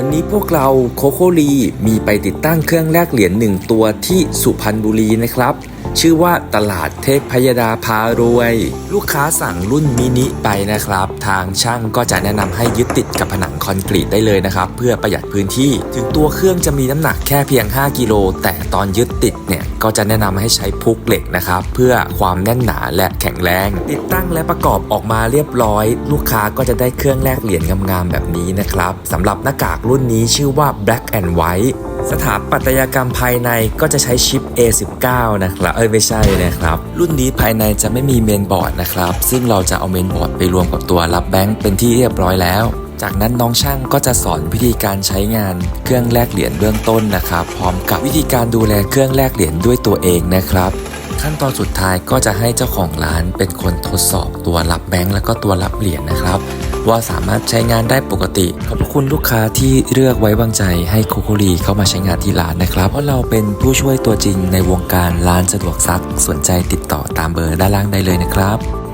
วันนี้พวกเราโคโคลีมีไปติดตั้งเครื่องแลกเหรียญหนึ่งตัวที่สุพรรณบุรีนะครับ ชื่อว่าตลาดเทพพยดาพารวย ลูกค้าสั่งรุ่นมินิไปนะครับ ทางช่างก็จะแนะนำให้ยึดติดกับผนังคอนกรีตได้เลยนะครับ เพื่อประหยัดพื้นที่ ถึงตัวเครื่องจะมีน้ำหนักแค่เพียง 5 กิโลแต่ตอนยึดติดเนี่ยก็จะแนะนำให้ใช้พุกเหล็กนะครับ เพื่อความแน่นหนาและแข็งแรง ติดตั้งและประกอบออกมาเรียบร้อย ลูกค้าก็จะได้เครื่องแลกเหรียญงามๆแบบนี้นะครับสำหรับหน้ากากรุ่นนี้ชื่อว่า Black and White สถาปัตยกรรมภายในก็จะใช้ชิป A19 นะครับ เอ้ยไม่ใช่นะครับ รุ่นนี้ภายในจะไม่มีเมนบอร์ดนะครับ ซึ่งเราจะเอาเมนบอร์ดไปรวมกับตัวรับแบงค์เป็นที่เรียบร้อยแล้ว จากนั้นน้องช่างก็จะสอนวิธีการใช้งานเครื่องแลกเหรียญเบื้องต้นนะครับ พร้อมกับวิธีการดูแลเครื่องแลกเหรียญด้วยตัวเองนะครับขั้นตอนสุดท้ายก็จะให้เจ้าของร้านเป็นคนทดสอบตัวรับแบงค์แล้วก็ตัวรับเหรียญนะครับ ว่าสามารถใช้งานได้ปกติขอบคุณลูกค้าที่เลือกไว้วางใจให้โคโคลีเข้ามาใช้งานที่ร้านนะครับ เพราะเราเป็นผู้ช่วยตัวจริงในวงการร้านสะดวกซักสนใจติดต่อตามเบอร์ด้านล่างได้เลยนะครับ